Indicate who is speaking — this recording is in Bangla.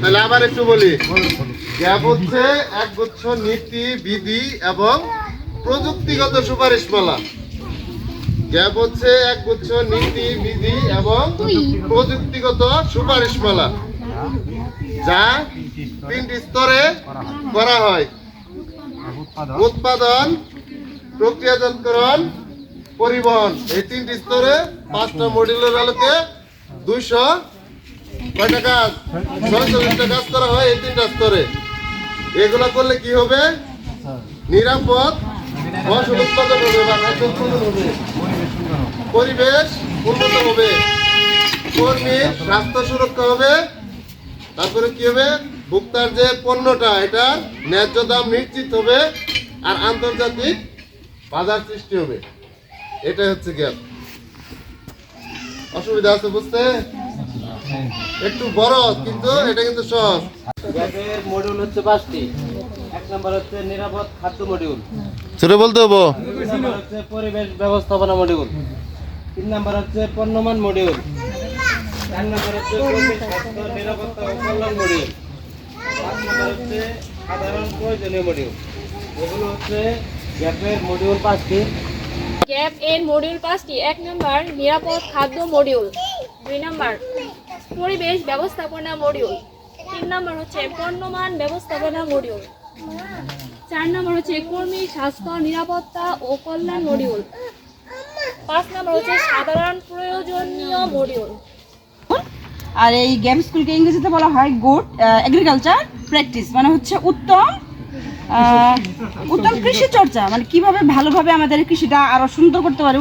Speaker 1: তাহলে আবার একটু বলি। গ্যাপ হচ্ছে একগুচ্ছ নীতি, বিধি এবং প্রযুক্তিগত সুপারিশমালা। গ্যাপ হচ্ছে একগুচ্ছ নীতি, বিধি এবং প্রযুক্তিগত সুপারিশমালা, যা তিনটি স্তরে করা হয়। উৎপাদন, প্রক্রিয়াজাতকরণ, পরিবহন। এই তিনটি স্তরে পাঁচটা মডিউলের আলোকে দুইশো কয়টা কাজ ছয়চল্লিশটা কাজ করা হয় এই তিনটা স্তরে। এগুলো করলে কি হবে? নিরাপদ ফসল উৎপাদন হবে বা খাদ্য পরিবেশ উন্নত হবে। কর্মীর স্বাস্থ্য সুরক্ষা হবে। তারপরে কি হবে? ভোক্তার যে পণ্যটা, এটা ন্যায্য দাম নিশ্চিত হবে আর আন্তর্জাতিক বাজার সৃষ্টি হবে। এটাই হচ্ছে গ্যাপ। অসুবিধা আছে বুঝতে? একটু বড় কিন্তু এটা কিন্তু সহজ।
Speaker 2: গ্যাসের মডিউল হচ্ছে পাঁচটি। এক নম্বর হচ্ছে নিরাপদ খাদ্য মডিউল
Speaker 1: ছোট বলতে হব।
Speaker 2: দুই নম্বর হচ্ছে পরিবেশ ব্যবস্থাপনা মডিউল তিন নম্বর হচ্ছে পণ্যমান মডিউল চার নম্বর হচ্ছে স্বাস্থ্য নিরাপত্তা ও কল্যাণ মডিউল পাঁচ নম্বর হচ্ছে সাধারণ প্রয়োজনীয় মডিউল এগুলো হচ্ছে গ্যাপের মডিউল পাঁচটি।
Speaker 3: গ্যাপ এর মডিউল পাঁচটি। এক নম্বর নিরাপদ খাদ্য মডিউল দুই নম্বর পরিবেশ ব্যবস্থাপনা মডিউল। তিন নম্বর হচ্ছে পণ্যমান ব্যবস্থাপনা মডিউল। চার নম্বর হচ্ছে কর্মী, স্বাস্থ্য, নিরাপত্তা ও কল্যাণ মডিউল। পাঁচ নম্বর হচ্ছে সাধারণ প্রয়োজনীয় মডিউল।
Speaker 4: আর এই গেম স্কুলকে ইংরেজিতে বলা হয় গুড এগ্রিকালচার প্র্যাকটিস মানে হচ্ছে উত্তম উত্তম কৃষি চর্চা মানে কীভাবে ভালোভাবে আমাদের কৃষিটা আরও সুন্দর করতে পারে